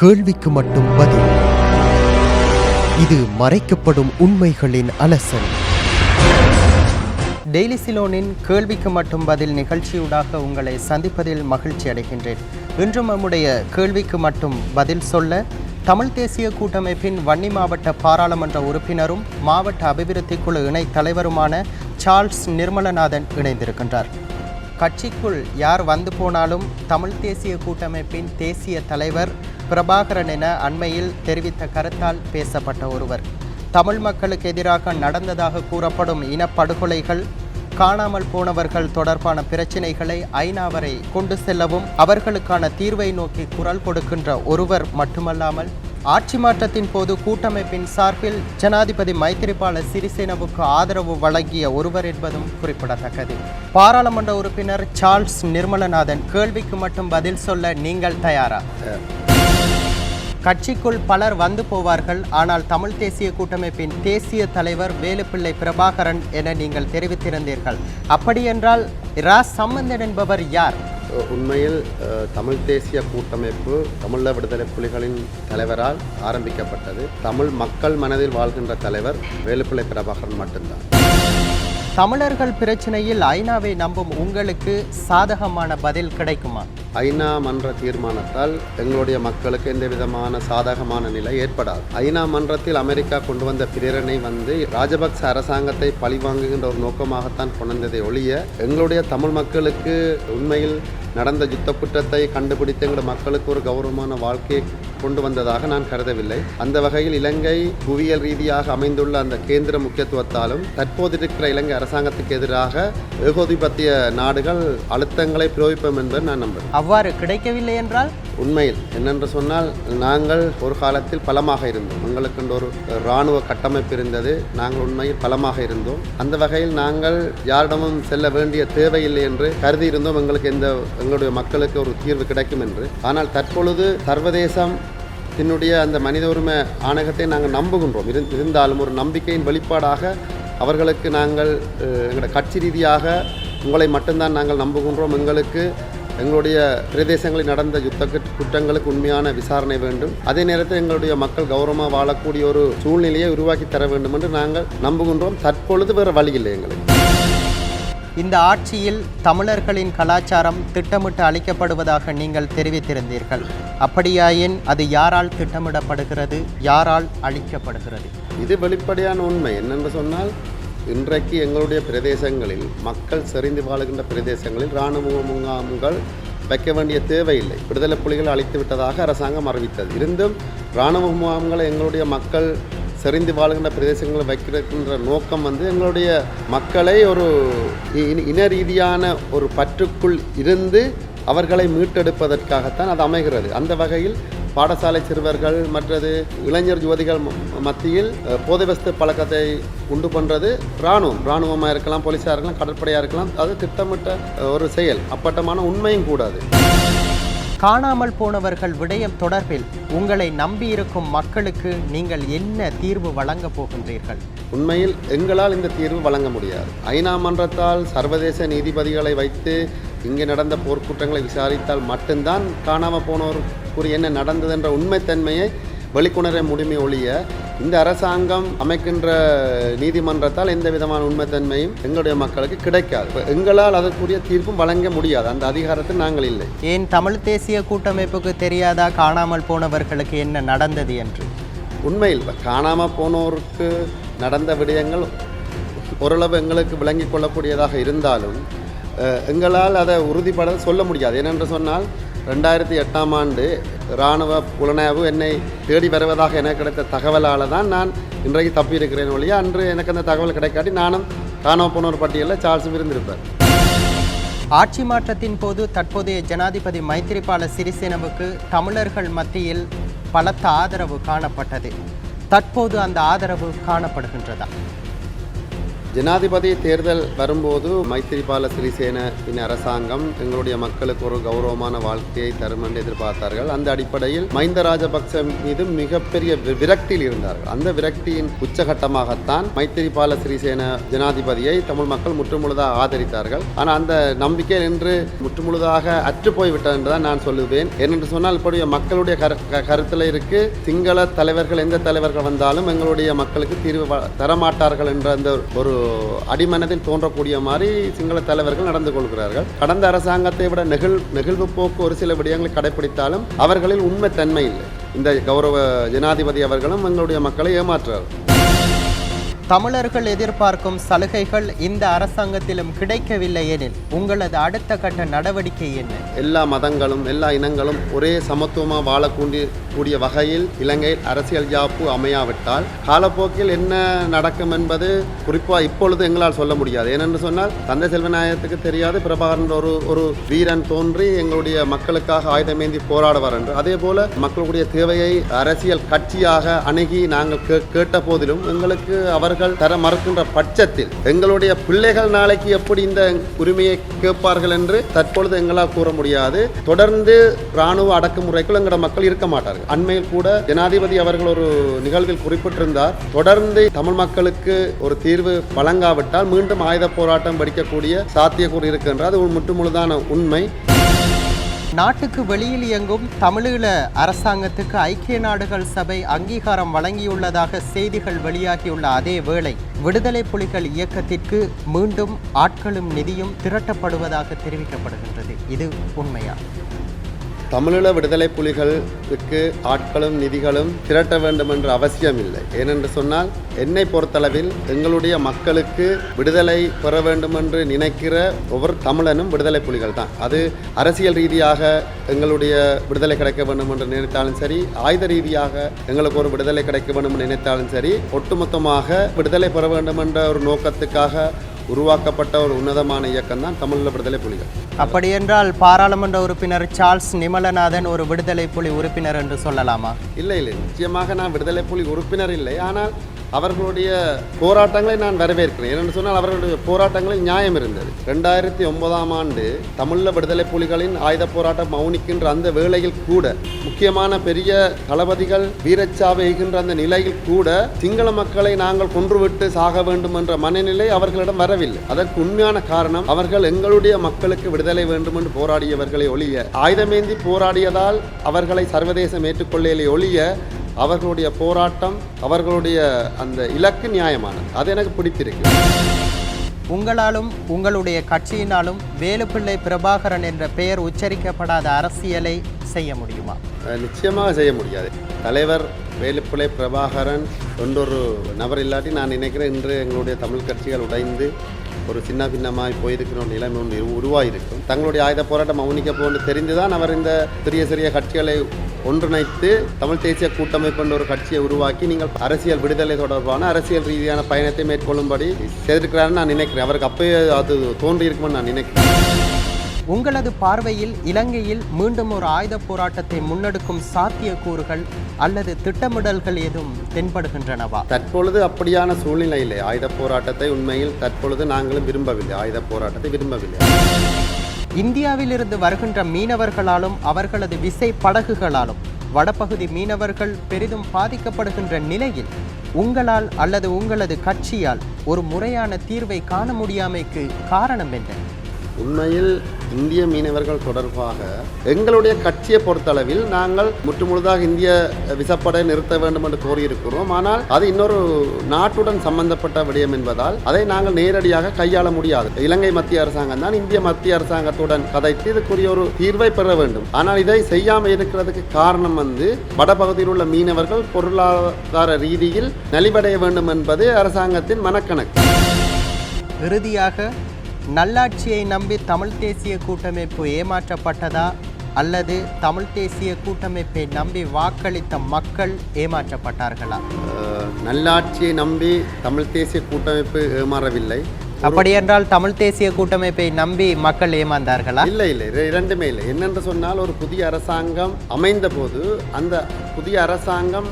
கேள்விக்கு மட்டும் பதில். இது மறைக்கப்படும் உண்மைகளின் அலசல். டெய்லி சிலோனின் கேள்விக்கு மட்டும் பதில் நிகழ்ச்சியூடாக உங்களை சந்திப்பதில் மகிழ்ச்சி அடைகின்றேன். இன்றும் நம்முடைய கேள்விக்கு மட்டும் பதில் சொல்ல தமிழ் தேசிய கூட்டமைப்பின் வன்னி மாவட்ட பாராளுமன்ற உறுப்பினரும் மாவட்ட அபிவிருத்தி குழு இணைத் தலைவருமான சார்ல்ஸ் நிர்மலநாதன் இணைந்திருக்கின்றார். கட்சிக்குள் யார் வந்து போனாலும் தமிழ் தேசிய கூட்டமைப்பின் தேசிய தலைவர் பிரபாகரன் என அண்மையில் தெரிவித்த கருத்தால் பேசப்பட்ட ஒருவர். தமிழ் மக்களுக்கு எதிராக நடந்ததாக கூறப்படும் இனப்படுகொலைகள் காணாமல் போனவர்கள் தொடர்பான பிரச்சினைகளை ஐநா வரை கொண்டு செல்லவும் அவர்களுக்கான தீர்வை நோக்கி குரல் கொடுக்கின்ற ஒருவர் மட்டுமல்லாமல் ஆட்சி மாற்றத்தின் போது கூட்டமைப்பின் சார்பில் ஜனாதிபதி மைத்திரிபால சிறிசேனவுக்கு ஆதரவு வழங்கிய ஒருவர் என்பதும் குறிப்பிடத்தக்கது. பாராளுமன்ற உறுப்பினர் சார்ல்ஸ் நிர்மலநாதன் கேள்விக்கு மட்டும் பதில் சொல்ல நீங்கள் தயாரா? கட்சிக்குள் பலர் வந்து போவார்கள். ஆனால் தமிழ் தேசிய கூட்டமைப்பின் தேசிய தலைவர் வேலுப்பிள்ளை பிரபாகரன் என நீங்கள் தெரிவித்திருந்தீர்கள். அப்படியென்றால் ரா சம்பந்தன் என்பவர் யார்? உண்மையில் தமிழ் தேசிய கூட்டமைப்பு தமிழ விடுதலை புலிகளின் தலைவரால் ஆரம்பிக்கப்பட்டது. தமிழ் மக்கள் மனதில் வாழ்கின்ற தலைவர் வேலுப்பிள்ளை பிரபாகரன் மட்டும்தான். தமிழர்கள் பிரச்சனையில் ஐநாவை நம்பும் உங்களுக்கு சாதகமான பதில் கிடைக்குமா? ஐநா மன்ற தீர்மானத்தால் எங்களுடைய மக்களுக்கு எந்த விதமான சாதகமான நிலை ஏற்படாது. ஐநா மன்றத்தில் அமெரிக்கா கொண்டு வந்த பிரேரணை வந்து ராஜபக்ச அரசாங்கத்தை பழிவாங்குகின்ற ஒரு நோக்கமாகத்தான் கொண்டு ஒழிய எங்களுடைய தமிழ் மக்களுக்கு உண்மையில் நடந்த யுத்த குற்றத்தை கண்டுபிடித்து எங்களுடைய மக்களுக்கு ஒரு கௌரவமான வாழ்க்கையை கொண்டு வந்ததாக நான் கருதவில்லை. அந்த வகையில் இலங்கை புவியியல் ரீதியாக அமைந்துள்ள அந்த கேந்திர முக்கியத்துவத்தாலும் தற்போது இருக்கிற இலங்கை அரசாங்கத்துக்கு எதிராக ஏகோதிபத்திய நாடுகள் அழுத்தங்களை பிரயோகிப்போம் என்பதை நான் நம்புகிறேன். அவ்வாறு கிடைக்கவில்லை என்றால்? உண்மையில் என்னென்று சொன்னால் நாங்கள் ஒரு காலத்தில் பலமாக இருந்தோம். எங்களுக்கென்று ஒரு இராணுவ கட்டமைப்பு இருந்தது. நாங்கள் உண்மையில் பலமாக இருந்தோம். அந்த வகையில் நாங்கள் யாரிடமும் செல்ல வேண்டிய தேவையில்லை என்று கருதி இருந்தோம் எங்களுக்கு எந்த எங்களுடைய மக்களுக்கு ஒரு தீர்வு கிடைக்கும் என்று. ஆனால் தற்பொழுது சர்வதேசம் தன்னுடைய அந்த மனித உரிமை ஆணையத்தை நாங்கள் நம்புகின்றோம். இருந்தாலும் ஒரு நம்பிக்கையின் வெளிப்பாடாக அவர்களுக்கு நாங்கள் எங்களோட கட்சி ரீதியாக உங்களை மட்டும்தான் நாங்கள் நம்புகின்றோம். எங்களுக்கு எங்களுடைய பிரதேசங்களில் நடந்த யுத்த குற்றங்களுக்கு உண்மையான விசாரணை வேண்டும். அதே நேரத்தில் எங்களுடைய மக்கள் கௌரவமாக வாழக்கூடிய ஒரு சூழ்நிலையை உருவாக்கி தர வேண்டும் என்று நாங்கள் நம்புகின்றோம். தற்பொழுது வேறு வழி இல்லை எங்களுக்கு. இந்த ஆட்சியில் தமிழர்களின் கலாச்சாரம் திட்டமிட்டு அளிக்கப்படுவதாக நீங்கள் தெரிவித்திருந்தீர்கள். அப்படியாயின் அது யாரால் திட்டமிடப்படுகிறது யாரால் அளிக்கப்படுகிறது இது வெளிப்படையான உண்மை. என்னென்று சொன்னால் இன்றைக்கு எங்களுடைய பிரதேசங்களில் மக்கள் செறிந்து வாழுகின்ற பிரதேசங்களில் இராணுவ முகாம்கள் வைக்க வேண்டிய தேவையில்லை. விடுதலை புலிகள் அழித்து விட்டதாக அரசாங்கம் அறிவித்தது. இருந்தும் இராணுவ முகாம்களை எங்களுடைய மக்கள் செறிந்து வாழுகின்ற பிரதேசங்களை வைக்கிறதுன்ற நோக்கம் வந்து எங்களுடைய மக்களை ஒரு இ- இன ரீதியான ஒரு பற்றுக்குள் இருந்து அவர்களை மீட்டெடுப்பதற்காகத்தான் அது அமைகிறது. அந்த வகையில் பாடசாலை சிறுவர்கள் மற்றது இளைஞர் யுவதிகள் மத்தியில் போதை போதைவஸ்து பழக்கத்தை உண்டு பண்ணுறது இராணுவம். இராணுவமாக இருக்கலாம் போலீஸாக இருக்கலாம் கடற்படையாக இருக்கலாம் அது திட்டமிட்ட ஒரு செயல். அப்பட்டமான உண்மையும் கூடாது. காணாமல் போனவர்கள் விடயம் தொடர்பில் உங்களை நம்பியிருக்கும் மக்களுக்கு நீங்கள் என்ன தீர்வு வழங்க போகின்றீர்கள்? உண்மையில் எங்களால் இந்த தீர்வு வழங்க முடியாது. ஐநா மன்றத்தால் சர்வதேச நீதிபதிகளை வைத்து இங்கே நடந்த போர்க்குற்றங்களை விசாரித்தால் மட்டும்தான் காணாமல் போனோருக்குரிய என்ன நடந்தது என்ற உண்மைத்தன்மையை வெளிக்கொணர முடியுமே ஒழிய இந்த அரசாங்கம் அமைக்கின்ற நீதிமன்றத்தால் எந்த விதமான உண்மைத்தன்மையும் எங்களுடைய மக்களுக்கு கிடைக்காது. இப்ப எங்களால் அதற்குரிய தீர்ப்பும் வழங்க முடியாது. அந்த அதிகாரத்தில் நாங்கள் இல்லை. ஏன் தமிழ் தேசிய கூட்டமைப்புக்கு தெரியாதா காணாமல் போனவர்களுக்கு என்ன நடந்தது என்று? உண்மையில் காணாமல் போனோருக்கு நடந்த விடயங்கள் ஓரளவு எங்களுக்கு விளங்கிக் கொள்ளக்கூடியதாக இருந்தாலும் எங்களால் அதை உறுதிப்பட சொல்ல முடியாது. ஏனென்று சொன்னால் ரெண்டாயிரத்தி எட்டாம் ஆண்டு இராணுவ புலனாய்வு என்னை தேடி வருவதாக எனக்கு கிடைத்த தகவலால் தான் நான் இன்றைக்கு தப்பியிருக்கிறேன் ஒழிய அன்று எனக்கு அந்த தகவல் கிடைக்காட்டி நானும் காணாமல் போனோர் பட்டியலில் சார்ஜும் இருந்திருப்பேன் ஆட்சி மாற்றத்தின் போது தற்போதைய ஜனாதிபதி மைத்திரிபால சிறிசேனவுக்கு தமிழர்கள் மத்தியில் பலத்த ஆதரவு காணப்பட்டது. தற்போது அந்த ஆதரவு காணப்படுகின்றதா? ஜனாதிபதி தேர்தல் வரும்போது மைத்திரிபால சிறிசேன இன் அரசாங்கம் எங்களுடைய மக்களுக்கு ஒரு கௌரவமான வாழ்க்கையை தரும் என்று எதிர்பார்த்தார்கள். அந்த அடிப்படையில் மஹிந்த ராஜபக்ச மீது மிகப்பெரிய விரக்தியில் இருந்தார்கள். அந்த விரக்தியின் உச்சகட்டமாகத்தான் மைத்திரிபால சிறிசேன ஜனாதிபதியை தமிழ் மக்கள் முற்றுமுழுதாக ஆதரித்தார்கள். ஆனால் அந்த நம்பிக்கை என்று முற்றுமுழுதாக அற்று போய்விட்டது என்று தான் நான் சொல்லுவேன். ஏனென்று சொன்னால் இப்படி மக்களுடைய கரு க- கருத்தில் இருக்கு. சிங்கள தலைவர்கள் எந்த தலைவர்கள் வந்தாலும் எங்களுடைய மக்களுக்கு தீர்வு தரமாட்டார்கள் என்ற அந்த ஒரு அடிமனதில் தோன்றக்கூடிய மாதிரி சிங்கள தலைவர்கள் நடந்து கொள்கிறார்கள். கடந்த அரசாங்கத்தை விட நெகிழ் நெகிழ்வு போக்கு ஒரு சில விடயங்களை கடைபிடித்தாலும் அவர்களில் உண்மை தன்மை இல்லை. இந்த கௌரவ ஜனாதிபதி அவர்களும் எங்களுடைய மக்களை ஏமாற்றுறார்கள் தமிழர்கள் எதிர்பார்க்கும் சலுகைகள் இந்த அரசாங்கத்திலும் கிடைக்கவில்லை எனில் உங்களது அடுத்த கட்ட நடவடிக்கை என்ன? எல்லா மதங்களும் எல்லா இனங்களும் ஒரே சமத்துவமாக வாழக்கூடிய கூடிய வகையில் இலங்கையில் அரசியல் ஜாப்பு அமையாவிட்டால் காலப்போக்கில் என்ன நடக்கும் என்பது குறிப்பாக இப்பொழுது எங்களால் சொல்ல முடியாது. ஏனென்று சொன்னால் தந்தை செல்வநாயகத்துக்கு தெரியாது பிரபாகரன் ஒரு ஒரு வீரன் தோன்றி எங்களுடைய மக்களுக்காக ஆயுதமேந்தி போராடுவார் என்று. அதே போல மக்களுடைய தேவையை அரசியல் கட்சியாக அணுகி நாங்கள் கே- கேட்ட போதிலும் எங்களுக்கு அவர்கள் தர மறுக்கின்ற பட்சத்தில் எங்களுடைய பிள்ளைகள் நாளைக்கு எப்படி இந்த உரிமையை கேட்பார்கள் என்று தற்பொழுது எங்களால் கூற முடியாது. தொடர்ந்து இராணுவ அடக்குமுறைக்குள் எங்களோட மக்கள் இருக்க மாட்டார்கள். அண்மையில் கூட ஜனாதிபதி அவர்கள் ஒரு நிகழ்வில் குறிப்பிட்டிருந்தார். தொடர்ந்து தமிழ் மக்களுக்கு ஒரு தீர்வு வழங்காவிட்டால் மீண்டும் ஆயுத போராட்டம் வெடிக்கக்கூடிய சாத்தியக்கூறு இருக்கின்றது. அது ஒரு முற்றுமுழுதான உண்மை. நாட்டுக்கு வெளியில் இயங்கும் தமிழீழ அரசாங்கத்துக்கு ஐக்கிய நாடுகள் சபை அங்கீகாரம் வழங்கியுள்ளதாக செய்திகள் வெளியாகியுள்ள அதே வேளை விடுதலை புலிகள் இயக்கத்திற்கு மீண்டும் ஆட்களும் நிதியும் திரட்டப்படுவதாக தெரிவிக்கப்படுகின்றது. இது உண்மையா? தமிழீழ விடுதலை புலிகளுக்கு ஆட்களும் நிதிகளும் திரட்ட வேண்டும் என்ற அவசியம் இல்லை ஏனென்று சொன்னால் என்னை பொறுத்தளவில் எங்களுடைய மக்களுக்கு விடுதலை பெற வேண்டும் என்று நினைக்கிற ஒவ்வொரு தமிழனும் விடுதலை புலிகள் தான். அது அரசியல் ரீதியாக எங்களுடைய விடுதலை கிடைக்க வேண்டும் என்று நினைத்தாலும் சரி ஆயுத ரீதியாக எங்களுக்கு ஒரு விடுதலை கிடைக்க வேண்டும் என்று நினைத்தாலும் சரி ஒட்டுமொத்தமாக விடுதலை பெற வேண்டும் என்ற ஒரு நோக்கத்துக்காக உருவாக்கப்பட்ட ஒரு உன்னதமான இயக்கம் தான் தமிழீழ விடுதலை புலிகள். அப்படியென்றால் பாராளுமன்ற உறுப்பினர் சார்ல்ஸ் நிமலநாதன் ஒரு விடுதலை புலி உறுப்பினர் என்று சொல்லலாமா? இல்லை இல்லை. நிச்சயமாக நான் விடுதலை புலி உறுப்பினர் இல்லை. ஆனால் அவர்களுடைய போராட்டங்களை நான் வரவேற்கிறேன். ஏனென்று சொன்னால் அவர்களுடைய போராட்டங்களில் நியாயம் இருந்தது. ரெண்டாயிரத்தி ஒன்பதாம் ஆண்டு தமிழ விடுதலை புலிகளின் ஆயுத போராட்டம் மௌனிக்கின்ற அந்த வேளையில் கூட முக்கியமான பெரிய தளபதிகள் வீரச்சாவைகின்ற அந்த நிலையில் கூட சிங்கள மக்களை நாங்கள் கொன்றுவிட்டு சாக வேண்டும் என்ற மனநிலை அவர்களிடம் வரவில்லை. அதற்கு உண்மையான காரணம் அவர்கள் எங்களுடைய மக்களுக்கு விடுதலை வேண்டும் என்று போராடியவர்களை ஒழிய ஆயுதமேந்தி போராடியதால் அவர்களை சர்வதேசம் ஏற்றுக்கொள்ளலை ஒழிய அவர்களுடைய போராட்டம் அவர்களுடைய அந்த இலக்கு நியாயமானது. அது எனக்கு பிடித்திருக்கு உங்களாலும் உங்களுடைய கட்சியினாலும் வேலுப்பிள்ளை பிரபாகரன் என்ற பெயர் உச்சரிக்கப்படாத அரசியலை செய்ய முடியுமா? நிச்சயமாக செய்ய முடியாது. தலைவர் வேலுப்பிள்ளை பிரபாகரன் என்றொரு நபர் இல்லாட்டி நான் நினைக்கிறேன் இன்று எங்களுடைய தமிழ் கட்சிகள் உடைந்து ஒரு சின்ன பின்னமாய் போயிருக்கிற ஒரு நிலைமை ஒன்று உருவாயிருக்கும். தங்களுடைய ஆயுத போராட்டம் மௌனிக்க போன்று தெரிந்துதான் அவர் இந்த சிறிய சிறிய கட்சிகளை ஒன்றிணைத்து தமிழ் தேசிய கூட்டமைப்பு என்ற ஒரு கட்சியை உருவாக்கி நீங்கள் அரசியல் விடுதலை தொடர்பான அரசியல் ரீதியான பயணத்தை மேற்கொள்ளும்படி செய்திருக்கிறாருன்னு நான் நினைக்கிறேன். அவருக்கு அப்பயே அது தோன்றியிருக்குமென்னு நான் நினைக்கிறேன். உங்களது பார்வையில் இலங்கையில் மீண்டும் ஒரு ஆயுத போராட்டத்தை முன்னெடுக்கும் சாத்தியக்கூறுகள் அல்லது திட்டமிடல்கள் ஏதும் தென்படுகின்றனவா? தற்பொழுது அப்படியான சூழ்நிலை இல்லை ஆயுத போராட்டத்தை உண்மையில் தற்பொழுது நாங்களும் விரும்பவில்லை. ஆயுத போராட்டத்தை விரும்பவில்லை. இந்தியாவிலிருந்து வருகின்ற மீனவர்களாலும் அவர்களது விசை படகுகளாலும் வடபகுதி மீனவர்கள் பெரிதும் பாதிக்கப்படுகின்ற நிலையில் உங்களால் அல்லது உங்களது கட்சியால் ஒரு முறையான தீர்வை காண முடியாமைக்கு காரணம் என்ன? உண்மையில் இந்திய மீனவர்கள் தொடர்பாக எங்களுடைய கட்சியை பொறுத்தளவில் நாங்கள் முற்றுமுழுதாக இந்திய விசப்படை நிறுத்த வேண்டும் என்று கோரியிருக்கிறோம். ஆனால் அது இன்னொரு நாட்டுடன் சம்பந்தப்பட்ட விடயம் என்பதால் அதை நாங்கள் நேரடியாக கையாள முடியாது. இலங்கை மத்திய அரசாங்கம் தான் இந்திய மத்திய அரசாங்கத்துடன் கதைத்து இதுக்குரிய ஒரு தீர்வை பெற வேண்டும். ஆனால் இதை செய்யாமல் இருக்கிறதுக்கு காரணம் வந்து வடபகுதியில் உள்ள மீனவர்கள் பொருளாதார ரீதியில் நலிவடைய வேண்டும் என்பது அரசாங்கத்தின் மனக்கணக்கு. இறுதியாக நல்லாட்சியை நம்பி தமிழ் தேசிய கூட்டமைப்பு ஏமாற்றப்பட்டதா? அல்லது தமிழ் தேசிய கூட்டமைப்பை நம்பி வாக்களித்த மக்கள் ஏமாற்றப்பட்டார்களா? நல்லாட்சியை நம்பி தமிழ் தேசிய கூட்டமைப்பு ஏமாறவில்லை. அப்படியென்றால் தமிழ் தேசிய கூட்டமைப்பை நம்பி மக்கள் ஏமாந்தார்களா? இல்லை இல்லை. இர- இரண்டுமே இல்லை. என்னென்று சொன்னால் ஒரு புதிய அரசாங்கம் அமைந்த போது அந்த புதிய அரசாங்கம்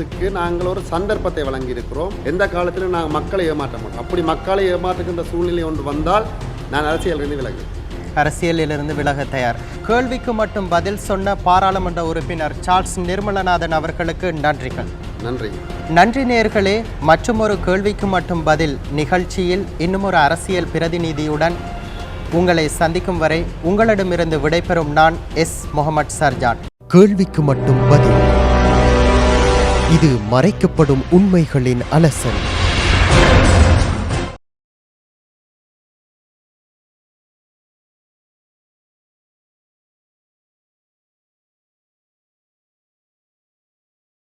ஏமாற்றத்துக்கு நாங்கள் ஒரு சந்தர்ப்பத்தை வழங்கியிருக்கிறோம். எந்த காலத்திலும் நாங்கள் மக்களை ஏமாற்ற மாட்டோம். அப்படி மக்களை ஏமாற்றுகின்ற சூழ்நிலை ஒன்று வந்தால் நான் அரசியலிருந்து விலகு. அரசியலிலிருந்து விலக தயார். கேள்விக்கு மட்டும் பதில் சொன்ன பாராளுமன்ற உறுப்பினர் சார்ல்ஸ் நிர்மலநாதன் அவர்களுக்கு நன்றிகள். நன்றி. நன்றி நேர்களே மற்றுமொரு கேள்விக்கு மட்டும் பதில் நிகழ்ச்சியில் இன்னும் ஒரு அரசியல் பிரதிநிதியுடன் உங்களை சந்திக்கும் வரை உங்களிடமிருந்து விடைபெறும் நான் எஸ். முகமது சர்ஜான். கேள்விக்கு மட்டும் பதில் இது மறைக்கப்படும் உண்மைகளின் அலசல்.